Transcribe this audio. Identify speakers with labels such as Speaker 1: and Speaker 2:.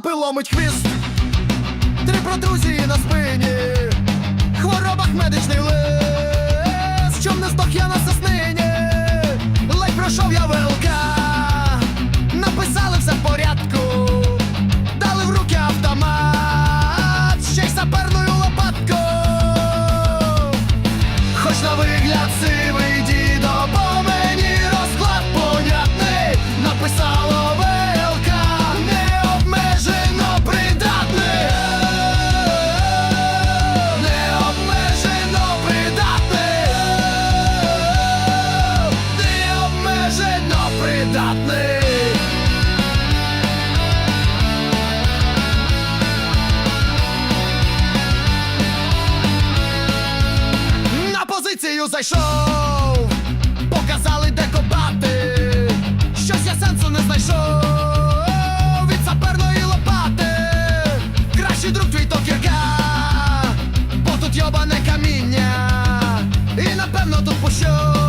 Speaker 1: ломить хвіст, три протрузії на спині, хворобах медичний лист, чом не здох я на соснині, ледь пройшов я ВЛК, написали все в порядку, дали в руки автомат, ще й саперною лопаткою. Хоч на вигляд сивий На позицію зайшов, показали де копати, щось я сенсу не знайшов. Від саперної лопати, кращий друг твій то кірка, бо тут йобане каміння, і напевно тут пощу.